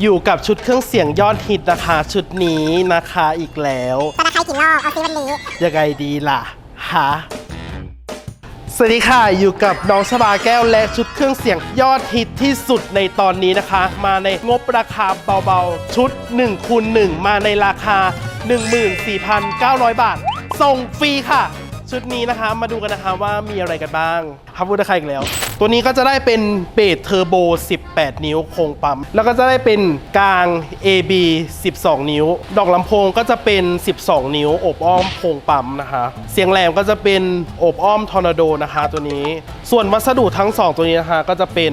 อยู่กับชุดเครื่องเสียงยอดฮิตนะคะ ชุดนี้นะคะอีกแล้วตะไคร้กี่รอบเอาซิวันนี้ยังไงดีล่ะฮะสวัสดีค่ะ อยู่กับน้องชบาแก้วและชุดเครื่องเสียงยอดฮิตที่สุดในตอนนี้นะคะ มาในงบราคาเบาๆ ชุด1คูณ1มาในราคา 14,900 บาท ส่งฟรีค่ะ ชุดนี้นะคะมาดูกันนะคะว่ามีอะไรกันบ้างฮับพูดตะใครอีกแล้ว ตัวนี้ก็จะได้เป็นเบสเทอร์โบ 18 นิ้วโครงปั๊ม แล้วก็จะได้เป็นกลาง AB 12 นิ้ว ดอกลำโพงก็จะเป็น 12 นิ้วอบอ้อมโครงปั๊มนะคะ เสียงแหลมก็จะเป็นอบอ้อมทอร์นาโดนะคะ ตัวนี้ ส่วนวัสดุทั้ง 2 ตัวนี้นะคะก็จะเป็น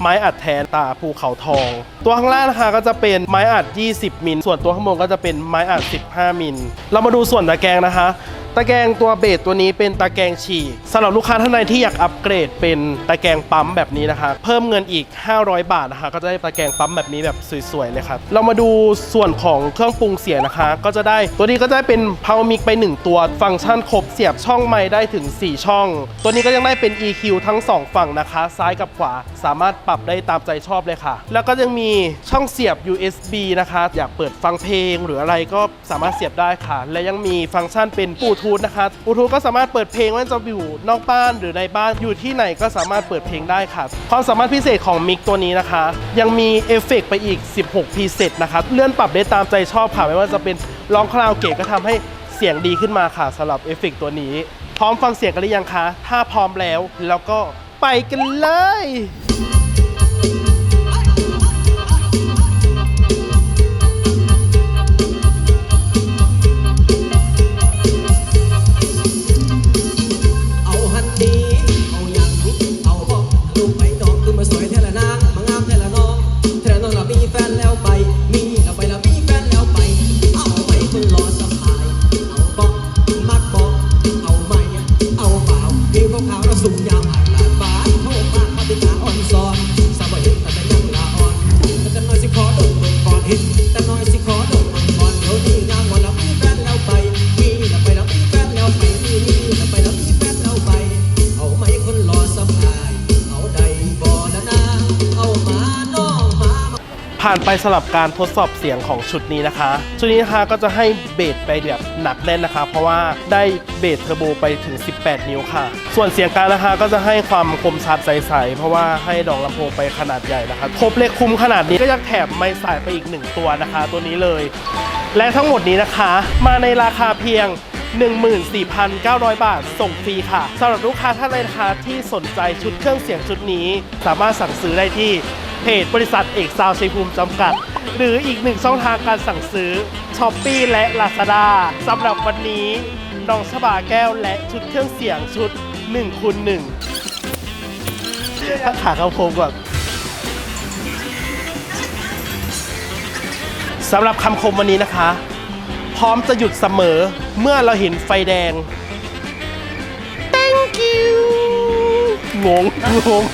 ไม้อัดแทนตาภูเขาทอง ตัวข้างล่างนะคะก็จะเป็นไม้อัด 20 มิล ส่วนตัวข้างบนก็จะเป็นไม้อัด 15 มิล เรามาดูส่วนตะแกรงนะคะ ตะแกรงตัวเบสตัวนี้เป็นตะแกรงฉีกสำหรับลูกค้าท่านใดที่อยากอัปเกรดเป็นตะแกรงปั๊มแบบนี้นะคะ เพิ่มเงินอีก 500 บาทนะคะ ก็จะได้ตะแกรงปั๊มแบบนี้แบบสวยๆเลยครับเรามาดูส่วนของเครื่องปรุงเสียงนะคะ ก็จะได้ตัวนี้ก็จะได้เป็น Power Mic ไป 1 ตัว ฟังก์ชันครบเสียบช่องไมค์ได้ถึง 4 ช่อง ตัวนี้ก็ยังได้เป็น EQ ทั้ง 2 ฝั่งนะคะ ซ้ายกับขวาสามารถปรับได้ตามใจชอบเลยค่ะ แล้วก็ยังมีช่องเสียบ USB นะคะ อยากเปิดฟังเพลงหรืออะไรก็สามารถเสียบได้ค่ะ และยังมีฟังก์ชันเป็นบลูทูธนะคะบลูทูธก็สามารถเปิดเพลงไม่ว่าจะอยู่นอกบ้านหรือในบ้านอยู่ที่ไหนก็สามารถเปิดเพลงได้ค่ะ ความสามารถพิเศษของมิกตัวนี้นะคะ ยังมีเอฟเฟกต์ไปอีก 16พีเซตนะคะเลื่อนปรับได้ตามใจชอบค่ะไม่ว่าจะเป็นร้องคาราโอเกะก็ทำให้เสียงดีขึ้นมาค่ะสำหรับเอฟเฟกต์ตัวนี้ พร้อมฟังเสียงกันหรือยังคะ ถ้าพร้อมแล้ว แล้วก็ไปกันเลย ผ่านไปสำหรับการทดสอบเสียงของชุดนี้นะคะ ชุดนี้นะคะก็จะให้เบสไปแบบหนักแน่นนะคะ เพราะว่าได้เบสเทอร์โบไปถึง 18 นิ้วค่ะ ส่วนเสียงกางนะคะก็จะให้ความคมชัดใสๆ เพราะว่าให้ดอกลำโพงไปขนาดใหญ่นะคะครบเล็กคุ้มขนาดนี้ก็ยังแถมไม้สายไปอีก1ตัวนะคะ ตัวนี้เลย และทั้งหมดนี้นะคะ มาในราคาเพียง14,900 บาท ส่งฟรีค่ะสำหรับลูกค้าท่านใดนะคะที่สนใจชุดเครื่องเสียงชุดนี้ สามารถสั่งซื้อได้ที่ เพจบริษัทเอกซาวชัยภูมิจำกัด หรืออีกหนึ่งช่องทางการสั่งซื้อ s h อ p e e และ Lazada สำหรับวันนี้น้องชบาแก้วและชุดเครื่องเสียงชุด1คูณ1ถ้าขาเขาโพงก่อนสำหรับคำคมวันนี้นะคะ พร้อมจะหยุดเสมอเมื่อเราเห็นไฟแดง thank you งงงง